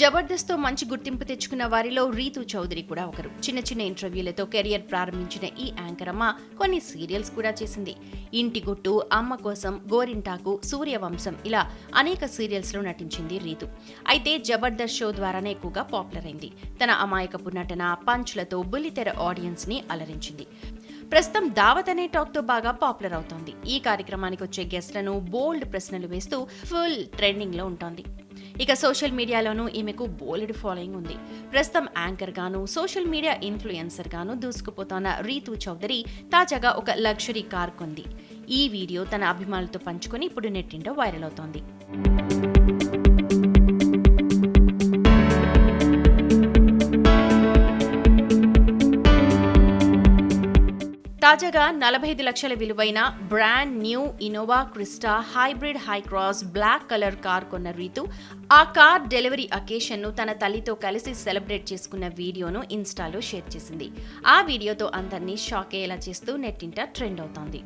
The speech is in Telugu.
జబర్దస్త్తో మంచి గుర్తింపు తెచ్చుకున్న వారిలో రీతు చౌదరి కూడా ఒకరు. చిన్న చిన్న ఇంటర్వ్యూలతో కెరియర్ ప్రారంభించిన ఈ యాంకర్ అమ్మ కొన్ని సీరియల్స్ కూడా చేసింది. ఇంటి గుట్టు అమ్మ కోసం గోరింటాకు సూర్యవంశం ఇలా అనేక సీరియల్స్లో నటించింది రీతు. అయితే జబర్దస్త్ షో ద్వారానే ఎక్కువగా పాపులర్ అయింది. తన అమాయకపు నటన పంచ్లతో బుల్లితెర ఆడియన్స్ని అలరించింది. ప్రస్తుతం దావత్ అనే టాక్తో బాగా పాపులర్ అవుతోంది. ఈ కార్యక్రమానికి వచ్చే గెస్ట్లను బోల్డ్ ప్రశ్నలు వేస్తూ ఫుల్ ట్రెండింగ్లో ఉంటోంది. ఇక సోషల్ మీడియాలోనూ ఈమెకు బోలెడ్ ఫాలోయింగ్ ఉంది. ప్రస్తుతం యాంకర్ గాను సోషల్ మీడియా ఇన్ఫ్లుయెన్సర్ గాను దూసుకుపోతున్న రీతు చౌదరి తాజాగా ఒక లగ్జరీ కార్ కొంది. ఈ వీడియో తన అభిమానులతో పంచుకొని ఇప్పుడు నెట్టింటో వైరల్ అవుతోంది. తాజాగా నలభై ఐదు లక్షల విలువైన brand new Innova Crysta hybrid Hycross black colour car కొన్న రీతు ఆ కార్ డెలివరీ అకేషన్ను తన తల్లితో కలిసి సెలబ్రేట్ చేసుకున్న వీడియోను ఇన్స్టాలో షేర్ చేసింది. ఆ వీడియోతో అందరినీ షాక్ అయ్యేలా చేస్తూ నెట్టింట ట్రెండ్ అవుతోంది.